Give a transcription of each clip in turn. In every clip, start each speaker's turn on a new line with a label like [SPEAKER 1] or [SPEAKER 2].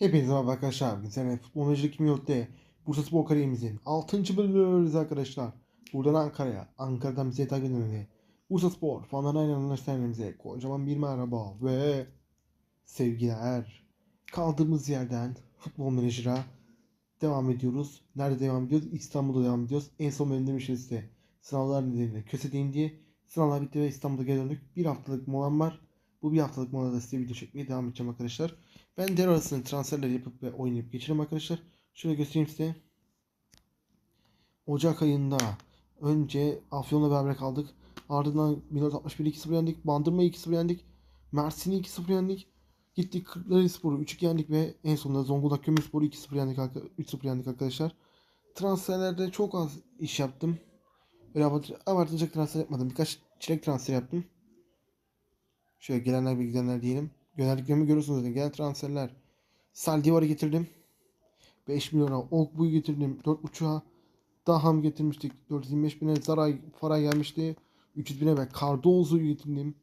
[SPEAKER 1] Hepinize merhaba arkadaşlar. Güzel Futbol Meclis Kimi Yurt'ta Bursa Spor Kariyemizin 6. bölümüyoruz arkadaşlar. Buradan Ankara'ya, Ankara'dan bize takip edilmedi. Bursa Spor fanlarına inanırsanız kocaman bir merhaba ve sevgiler. Kaldığımız yerden Futbol Manager'a devam ediyoruz. Nerede devam ediyoruz? İstanbul'da devam ediyoruz. En son bölümde demiştim size. Sınavlar nedeniyle kösedeyim diye. Sınavlar bitti ve İstanbul'a geri döndük. Bir haftalık molam var. Bu bir haftalık molada size video çekmeye devam edeceğim arkadaşlar. Ben devre arasında transferler yapıp ve oynayıp geçireyim arkadaşlar. Şöyle göstereyim size. Ocak ayında önce Afyon'la beraber kaldık. Ardından 1961 2-0 yendik. Bandırma 2-0 yendik. Mersin'i 2-0 yendik. Gittik Kırklarelispor'u 3-2 yendik ve en sonunda Zonguldak Kömürspor'u 2-0 yendik, arka- 3-0 yendik arkadaşlar. Transferlerde çok az iş yaptım. Öyle abart- abartılacak transfer yapmadım. Birkaç çilek transfer yaptım. Şöyle gelenler ve gidenler diyelim. Yöneliklerimi görüyorsunuz zaten. Gelen transferler. Saldivar'ı getirdim. 5 milyona. Ogbu'yu getirdim. 4.5'a Daham getirmiştik. 425 bine Zaray Faray gelmişti. 300 bine ve Cardozo'yu getirdim.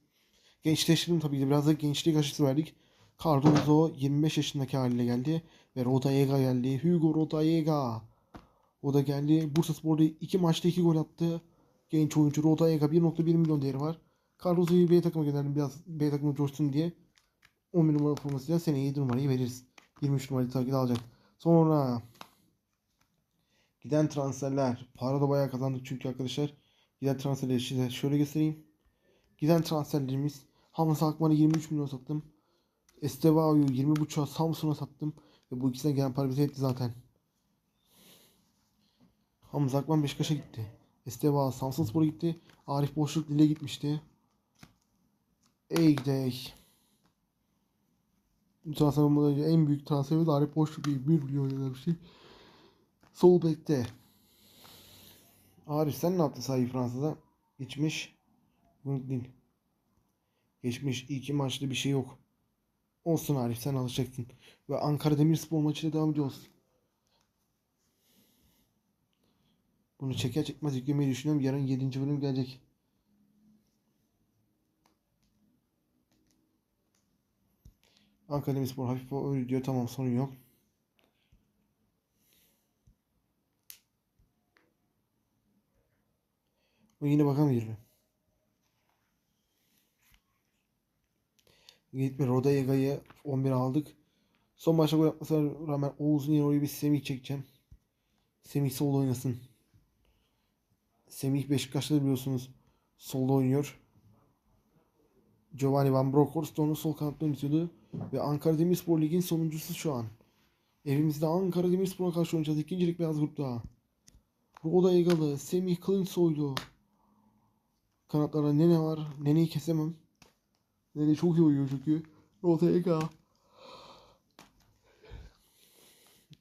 [SPEAKER 1] Gençleştirdim tabii ki. Biraz da gençlik aşısı verdik. Cardozo 25 yaşındaki haline geldi. Ve Rodallega geldi. Hugo Rodallega. O da geldi. Bursa Spor'da 2 maçta 2 gol attı. Genç oyuncu Rodallega 1.1 milyon değeri var. Cardozo'yu B takıma gönderdim biraz B takımı coşsun diye. 11 numara formasıyla seneye 7 numarayı veririz. 23 numarayı de alacak. Sonra giden transferler. Para da bayağı kazandık çünkü arkadaşlar. Giden transferleri size şöyle göstereyim. Giden transferlerimiz Hamza Akman'ı 23 milyon sattım. Estevao'yu 20.5'a Samsun'a sattım. Ve bu ikisine gelen para bize yetti zaten. Hamza Akman Beşiktaş'a gitti. Estevao Samsun Spor'a gitti. Arif Boşluk Lille gitmişti. Ey gidey. Bu transferden önce en büyük transferimiz Arif Boşluk bir 1 milyon lira bir şey. Sol bekte. Arif sen ne yaptın sahi Fransa'da? Geçmiş. Değil. Geçmiş. iki maçta bir şey yok. Olsun Arif sen alışacaksın. Ve Ankara Demirspor maçıyla devam ediyoruz. Bunu çeker çekmez yüklemeyi düşünüyorum. Yarın 7. bölüm gelecek. Ankara Demirspor hafif öyle diyor. Tamam sorun yok. O yine bakalım 20. Gitme Rodayega'yı 11 aldık. Son maçta gol yapmasına rağmen Oğuz'un yerine oraya bir Semih çekeceğim. Semih sol oynasın. Semih Beşiktaş'ta biliyorsunuz solda oynuyor. Giovanni Van Bronckhorst onu sol kanatta oynatıyordu. Ve Ankara Demirspor Lig'in sonuncusu şu an. Evimizde Ankara Demirspor'a karşı oynayacağız. İkincilik beyaz grupta. Roda Egalı, Semih Kılınçsoylu. Kanatlarda Nene var. Nene'yi kesemem. Nene çok iyi oynuyor çünkü. Roda Ega.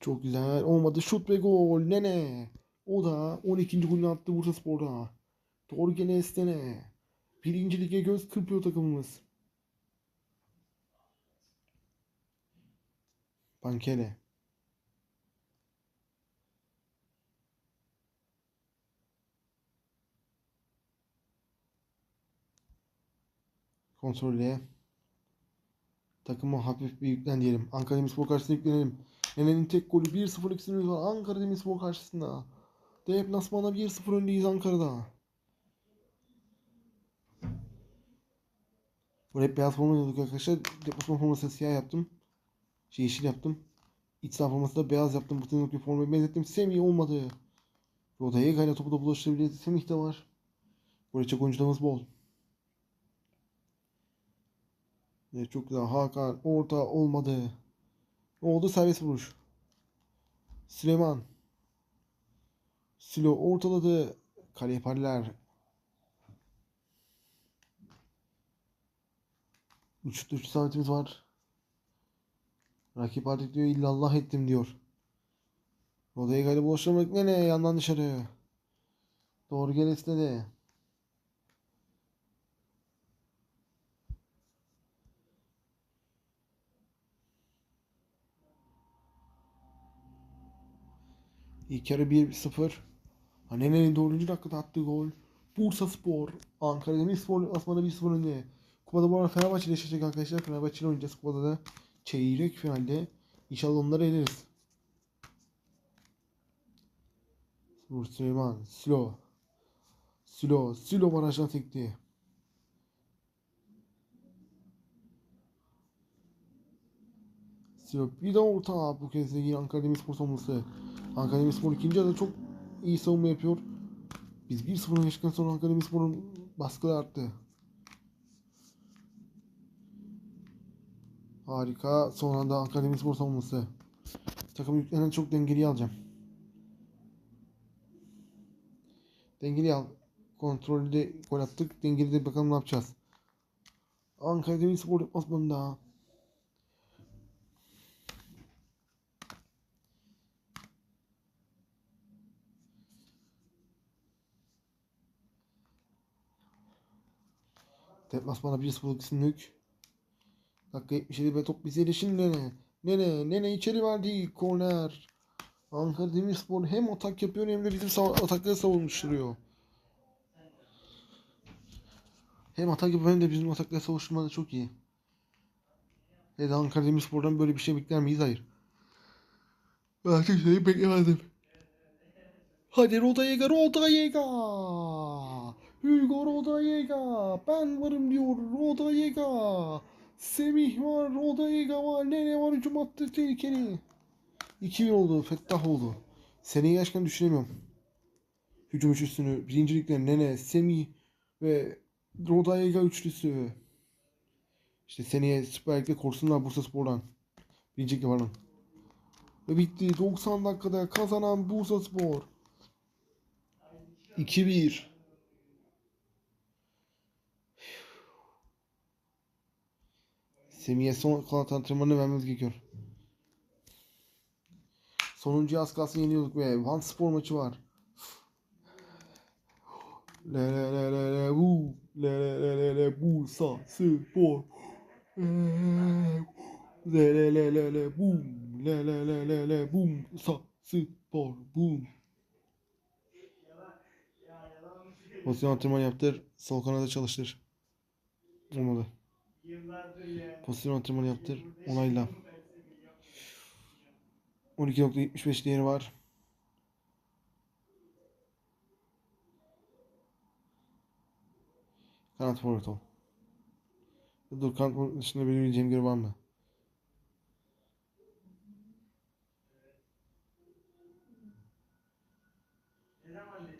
[SPEAKER 1] Çok güzel. Olmadı. Şut ve gol. Nene. O da 12. golünü attı Bursa Spor'da. Torgen Estene. Birinci lige göz kırpıyor takımımız. Bankele. Kontrolle. Takıma hafif bir yüklen diyelim. Ankara Demirspor karşısında yüklenelim. Nene'nin tek golü 1-0 üstünlüğü var. Ankara Demirspor karşısında. Deplasmanda 1-0 öndeyiz Ankara'da. Böyle hep beyaz forma oynuyorduk arkadaşlar. Deplasman formasını siyah yaptım. Şey yeşil yaptım. İç saha forması da beyaz yaptım. Bu tane bir formayı benzettim. Semih olmadı. Rodaya gayla topu da bulaştırabiliriz. Semih de var. Böyle çok oyuncularımız bol. Evet, çok güzel. Hakan orta olmadı. Ne oldu? Serbest vuruş. Süleyman. Silo ortaladı. Kale yaparlar. Üç, üç sanatimiz var. Rakip artık diyor illallah ettim diyor. Rodaya gayri bulaştırmak ne ne yandan dışarı. Doğru gel istedi. İlk yarı 1-0. Hanene'nin 4. dakikada attığı gol. Bursa Spor. Ankara Demirspor asmada 1-0 önde. Kupada bu arada Fenerbahçe ile yaşayacak arkadaşlar. Fenerbahçe ile oynayacağız kupada da. Çeyrek finalde. İnşallah onları eleriz. Vur Süleyman. Silo. Silo. Silo barajdan tekti. Silo bir de orta. Bu kez de yine Ankara Demirspor savunması. Ankara Demirspor ikinci yarıda çok iyi savunma yapıyor. Biz 1-0 yaşadıktan sonra Ankara Demirspor'un baskıları arttı. Harika. Son anda Ankara Demirspor savunması. Takım yüklenen çok dengeli alacağım. Dengeli al. Kontrollü de gol attık. Dengeli de bakalım ne yapacağız. Ankara Demirspor deplasmanında. Deplasmana 1-0'lık üstünlük. Dakika 77 ve top bize erişin Nene. Nene, Nene içeri verdi. Korner. Ankara Demirspor hem atak yapıyor hem de bizim sav- atakları savunuşturuyor. Hem atak yapıyor hem de bizim atakları savunuşturmada çok iyi. Ya Ankara Demirspor'dan böyle bir şey bekler miyiz? Hayır. Ben hiçbir şey beklemedim. Hadi Rodayega, Rodayega! Hugo Rodayega! Ben varım diyor Rodayega! Semih var, Rodayega var, Nene var, hücum attı tehlikeli. 2-1 oldu, Fettah oldu. Seneyi gerçekten düşünemiyorum. Hücum üçlüsünü, birincilikler Nene, Semih ve Rodayega üçlüsü. İşte seneye Süper Lig'de korsunlar Bursa Spor'dan. Birincilikle varın. Ve bitti. 90 dakikada kazanan Bursa Spor. 2-1. Semih'e son kalan antrenmanını vermemiz gerekiyor. Sonuncuyu az kalsın yeniyorduk ve Van Spor maçı var. Le le le le le bu le le le le le Bursa Spor. Le le le le le bum le le le le le bum Bursa Spor bum. Pozisyon antrenman yaptır. Sol kanada çalıştır. Olmadı. Pozisyon antrenmanı yaptır. Onayla. 12.75 değeri var. Kanat forvet ol. Dur kanat forvet dışında benim bileceğim görev var mı?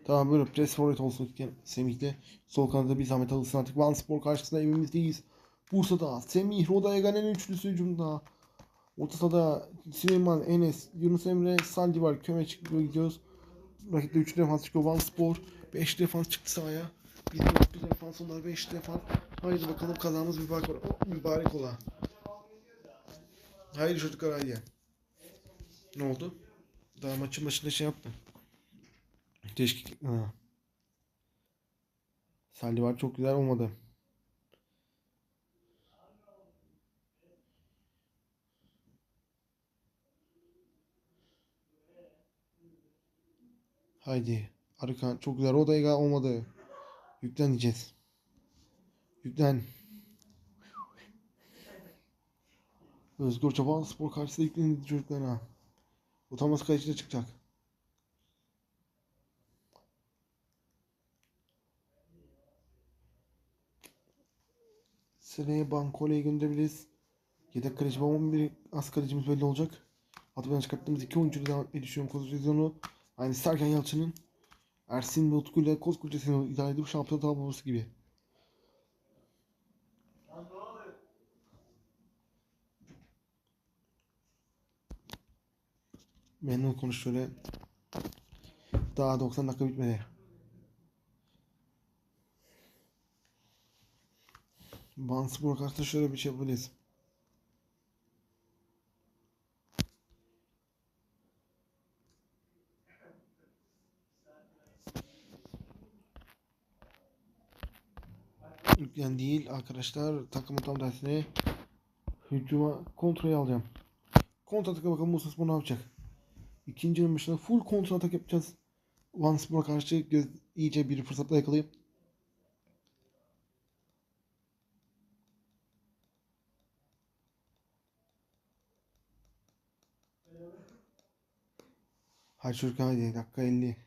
[SPEAKER 1] Tamam böyle pres forvet olsun Semih'le. Sol kanatta bir zahmet alışsın artık. Van Spor karşısında evimizdeyiz. Bursa'da Semih, Rodaya Ganen üçlüsü hücumda. Orta sahada Süleyman, Enes, Yunus Emre, Saldi var. Köme çıkıyor gidiyoruz. Rakipte 3 defans çıkıyor. Van Spor 5 defans çıktı sahaya. Bir, bir defans onlar 5 defans. Haydi bakalım kazamız mübarek mübarek ola. Haydi çocuklar haydi. Ne oldu? Daha maçın başında şey yaptım. Teşkil. Ha. Saldi var çok güzel olmadı. Haydi. Arkan çok güzel. Rodayga olmadı. Yüklen diyeceğiz. Yüklen. Özgür Çoban spor karşısında yüklendi çocuklarına. Utanmaz de çıkacak. Seneye Bankole'ye gönderebiliriz. Yedek kaleci babamın bir az kalecimiz belli olacak. Atıdan çıkarttığımız iki oyuncuyu devam etmeyi düşünüyorum pozisyonu. Aynı Sergen Yalçın'ın Ersin Utku ile koskoca sene idare edip şampiyon tablosu gibi. Memnun konuş şöyle. Daha 90 dakika bitmedi. Banspor karşısında şöyle bir şey yapabiliriz. Yüklen değil arkadaşlar. Takımın tam tersine hücuma kontrolü alacağım. Kontra ataka bakalım Musa Spor ne yapacak. İkinci yarı full kontra atak yapacağız. Van Spor'a karşı göz, iyice bir fırsatla yakalayıp Hadi çocuk hadi dakika 50.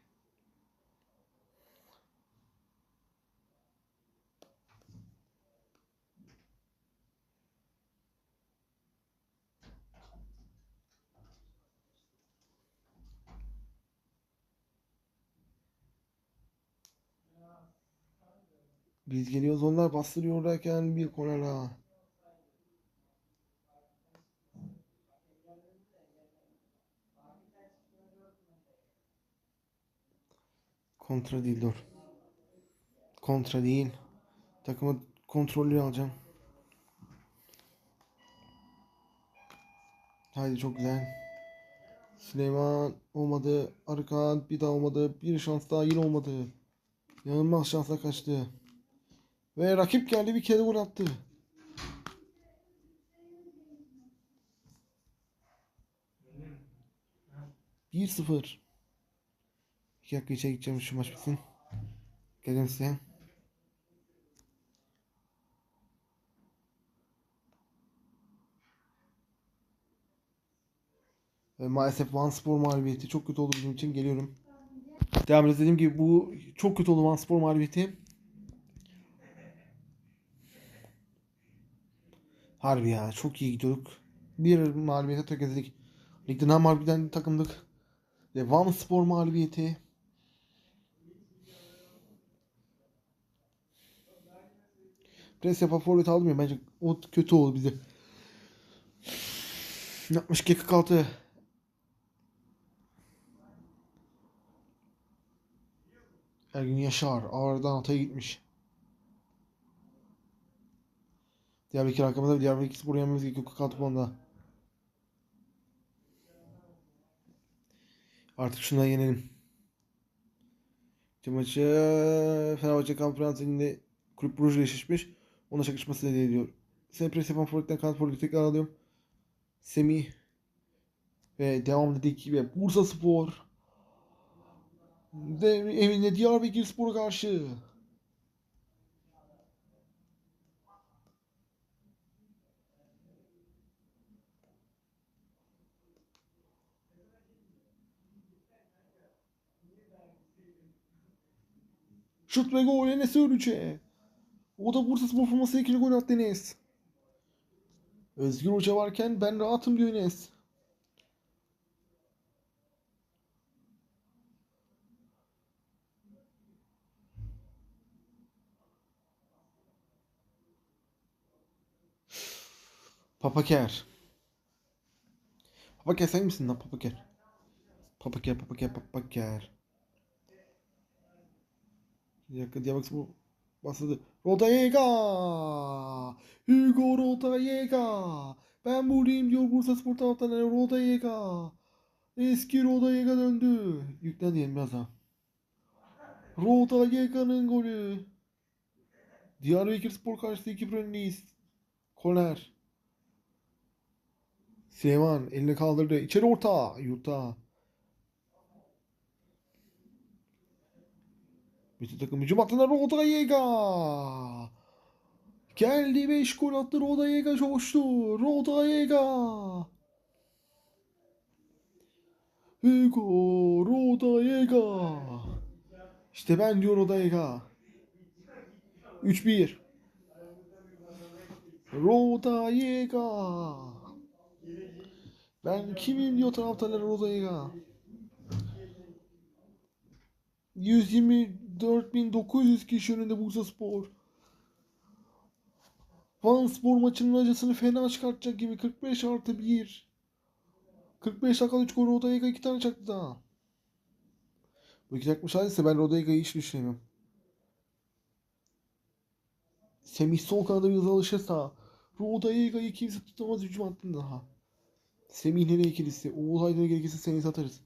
[SPEAKER 1] Biz geliyoruz onlar bastırıyor derken bir kornera. Kontra değil dur. Kontra değil. Takımı kontrollü alacağım. Haydi çok güzel. Süleyman olmadı. Arkan bir daha olmadı. Bir şans daha yine olmadı. Yanılmaz şansla kaçtı. Ve rakip geldi bir kere gol attı. Bir sıfır. İki dakika içeri gideceğim şu maç bitsin. Geleceğim size. Ve maalesef Van Spor mağlubiyeti çok kötü oldu bizim için. Geliyorum. Devam ediyoruz. Dediğim gibi bu çok kötü oldu Van Spor mağlubiyeti. Harbi ya çok iyi gidiyorduk. Bir mağlubiyete tökezledik. Ligde ne mağlup giden takımdık. Ve Van Spor mağlubiyeti. Pres yapan forvet aldım ya bence o kötü oldu bize. 62 46. Ergün Yaşar ağırdan ataya gitmiş. Diyarbakır arkamızda Diyarbakır Spor yenmemiz gerekiyor 46 puanda. Artık şundan yenelim. Maçı Fenerbahçe Konferans Ligi'nde Kulüp Brugge ile eşleşmiş. Ona çakışması nedeni ediyor. Seni pres yapan forvetten kanat forveti tekrar alıyorum. Semih ve devam dedik gibi Bursa Spor de evinde Diyarbakır Spor'a karşı Şut ve gol Enes Örüç'e. O da Bursa Spor formasıyla ikili gol attı Enes. Özgür Hoca varken ben rahatım diyor Enes. Papaker. Papaker sen misin lan Papaker? Papaker, Papaker, Papaker. Bir dakika Diyarbakır bu bastırdı. Rodayega! Hugo Rodayega! Ben buradayım diyor Bursa Spor taraftarları. Rodayega! Eski Rodayega döndü. Yüklen diyelim biraz daha. Rodayega'nın golü. Diyarbakır Spor karşısında 2 önündeyiz. Korner. Süleyman elini kaldırdı. İçeri orta. Yurta. Takım hücum hattında Rodayega. Geldi 5 gol attı Rodayega coştu. Rodayega. Hugo Rodayega. İşte ben diyor Rodayega. 3-1. Rodayega. Ben kimim diyor taraftarlar Rodayega. 124.900 kişi önünde Bursa Spor. Van Spor maçının acısını fena çıkartacak gibi 45 artı 1. 45 dakika 3 gol Rodayega 2 tane çaktı daha. Bu iki dakika müsaadeyse ben Rodayega'yı hiç düşünemiyorum. Semih sol kanada biraz alışırsa Rodayega'yı kimse tutamaz hücum hattında daha. Semih nereye ikilisi? Oğuz Aydın'a gerekirse seni satarız.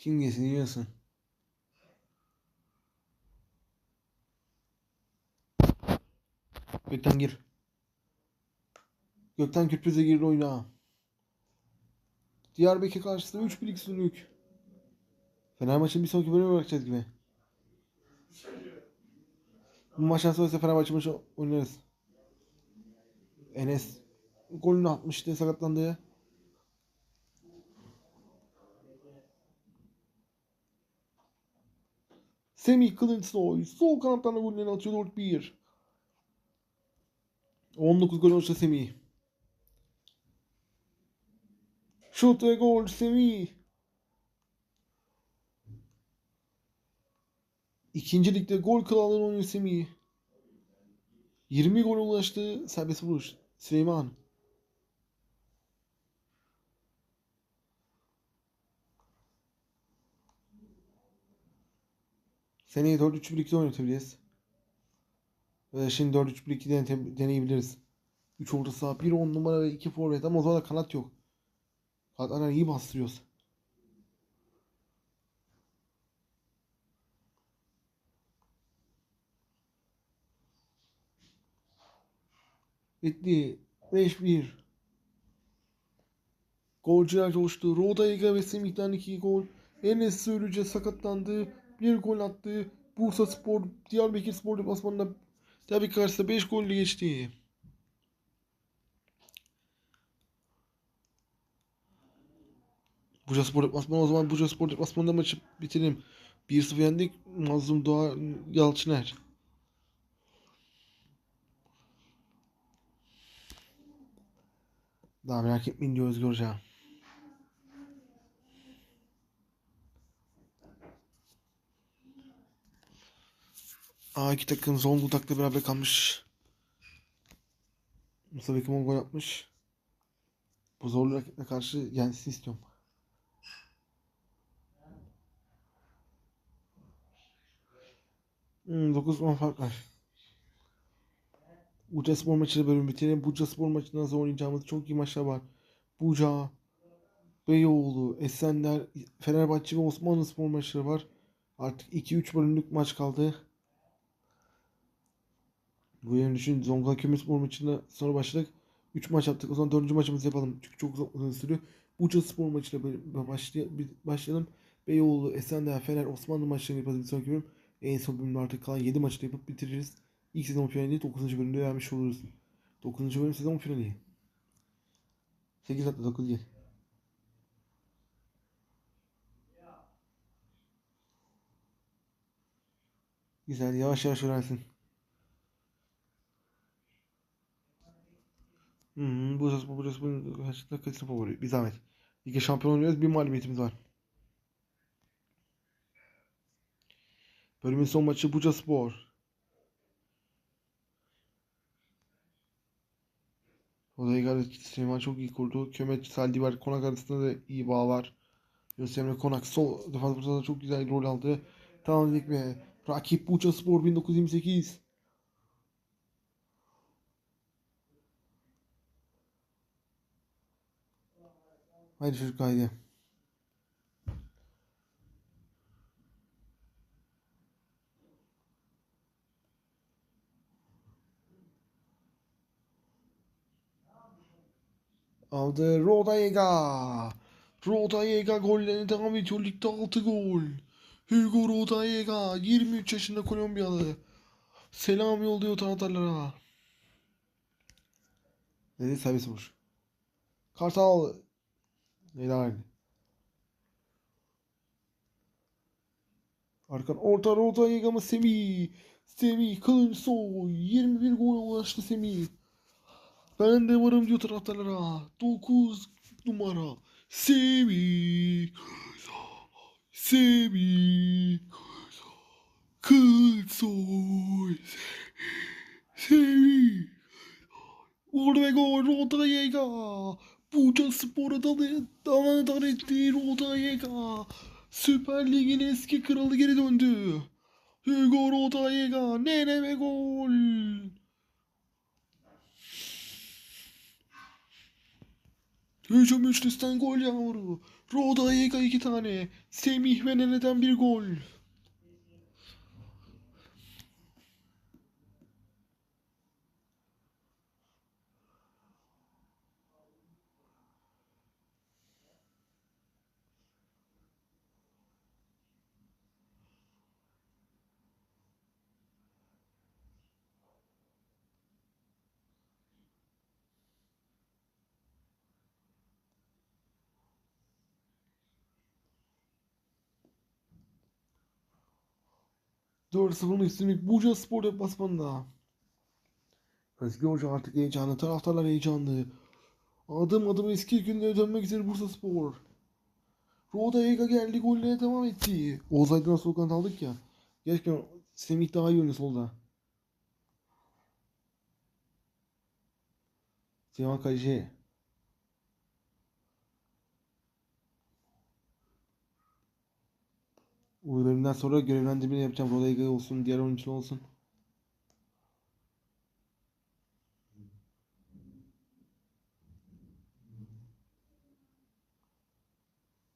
[SPEAKER 1] Kim yesin yiyorsun. Gökten gir. Gökten Kürpüz'e gir oyuna. Diyarbakır karşısında 3-1 üstünlük. Fenerbahçe'nin bir sonraki bölüme bırakacağız gibi. Bu maçtan sonra Fenerbahçe maçı oynarız. Enes golünü atmıştı sakatlandı. Semih Kılıçsoy sol kanattan da gollerini atıyor 4-1. 19 gol olursa Semih. Şut ve gol Semih. İkinci ligde gol krallığını oynuyor Semih. 20 gol ulaştı serbest vuruş. Süleyman. Seneye 4-3-1-2'de oynatabiliriz. Ve şimdi 4-3-1-2'de dene- deneyebiliriz. 3 orta saha, 1 10 numara ve 2 forvet ama o zaman da kanat yok. Kanatlardan iyi bastırıyoruz. Bitti. 5-1. Golcüler coştu. Rodaiga ve Semih'ten 2 gol. Enes Sürücü sakatlandı. Bir gol attı. Bursa Spor, Diyarbakır Spor deplasmanında Diyarbakır karşısında 5 golle geçti. Bursa Spor deplasmanı o zaman Bursa Spor deplasmanında maçı bitirelim. 1-0 yendik. Mazlum Doğa Yalçıner. Daha merak etmeyin diyor Özgür. Aa iki takım Zonguldak'la beraber kalmış. Mustafa Kemal gol atmış. Bu zorlu rakibe karşı yensin istiyorum. Hmm, 9 puan fark var. Buca Spor maçıyla bölüm bitirelim. Buca Spor maçında nasıl oynayacağımız çok iyi maçlar var. Buca, Beyoğlu, Esenler, Fenerbahçe ve Osmanlı Spor maçları var. Artık 2-3 bölümlük maç kaldı. Bu yönü düşün Zonguldak Kömürspor maçında sonra başladık. 3 maç yaptık. O zaman 4. maçımızı yapalım. Çünkü çok uzun sürüyor. Buca Spor maçıyla başlayalım. Beyoğlu, Esenler, Fener, Osmanlı maçlarını yapalım. Bir sonraki bölüm. En son bölümde artık kalan 7 maçı da yapıp bitiririz. İlk sezon finali 9. bölümde vermiş oluruz. 9. bölüm sezon finali. 8 hatta 9 değil. Güzel yavaş yavaş öğrensin. Hmm, bu bu burası bu kaçta kaçta favori. Bir zahmet. Lige şampiyon oynuyoruz. Bir mağlubiyetimiz var. Bölümün son maçı Buca Spor. Odaya geldi. Süleyman çok iyi kurdu. Kömet Saldivar Konak arasında da iyi bağ var. Yunus Emre Konak sol defans burada çok güzel rol aldı. Tamam dedik ve rakip Buca Spor 1928. Haydi çocuk haydi. Aldı Rodaiga. Rodaiga gollerine devam ediyor. Ligde 6 gol. Hugo Rodaiga 23 yaşında Kolombiyalı. Selam yolluyor taraftarlara. Dedi vuruş. Kartal. Helal. Arkan orta Rodaiga mı Semih. Semih Kılıçsoy 21 gol ulaştı Semih. Ben de varım diyor taraftarlara. 9 numara. Semih. Semih. Kılıçsoy. Semih. Ve gol Rodaiga. Buca Spor'a dalı, dalanıdan etti Rodaiga. Süper Lig'in eski kralı geri döndü. Hugo Rodaiga. Nene ve gol. Hücum üçlüsten gol yağmuru. Rodaiga iki tane. Semih ve Nene'den bir gol. 4-0'ın üstünlük Burca Spor deplasmanında. Özgür Hoca artık heyecanlı. Taraftarlar heyecanlı. Adım adım eski günlere dönmek üzere Bursa Spor. Roda Ega geldi gollere devam etti. Oğuz Aydın'a sol kanat aldık ya. Gerçekten Semih daha iyi oynuyor solda. Süleyman Kaleci. Bölümden sonra görevlendirme yapacağım. Roda Ega olsun, diğer oyuncular olsun.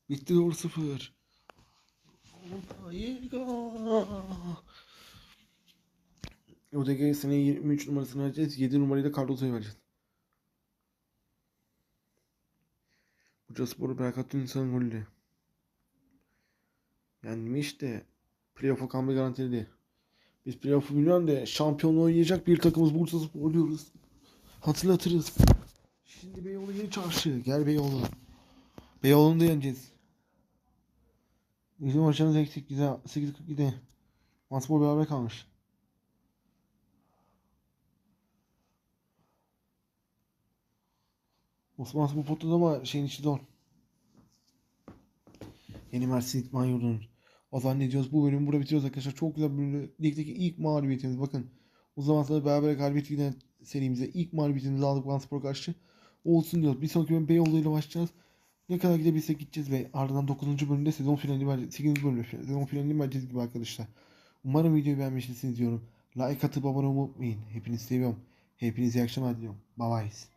[SPEAKER 1] Bitti 4-0. Odega'ya seneye 23 numarasını vereceğiz. 7 numarayı da Carlos'a vereceğiz. Buca Spor'u Berkat Ünsal'ın golüyle. Yenmiş de playoff'a kalmayı garantiledi. Biz playoff'u bilmiyorum de şampiyonluğu oynayacak bir takımız Bursa Spor diyoruz. Hatırlatırız. Şimdi Beyoğlu yeni çarşı. Gel Beyoğlu. Beyoğlu'nu da yeneceğiz. Bizim maçımız eksik. Güzel. 8.47. Maspor beraber kalmış. Osman Spor potladı ama şeyin içi zor. Yeni Mersin İtman Yurdu'nun. O zannediyoruz bu bölümü burada bitiriyoruz arkadaşlar. Çok güzel bir bölümde. Ligdeki ilk mağlubiyetimiz. Bakın. Zaman sonra beraber galibiyet giden serimize ilk mağlubiyetimizi aldık Vanspor karşı. Olsun diyoruz. Bir sonraki bölüm Beyoğlu ile başlayacağız. Ne kadar gidebilsek gideceğiz ve ardından 9. bölümde sezon finali vereceğiz. 8. bölümde sezon finalini vereceğiz gibi arkadaşlar. Umarım videoyu beğenmişsiniz diyorum. Like atıp abone olmayı unutmayın. Hepinizi seviyorum. Hepinize iyi akşamlar diliyorum. Bye bye.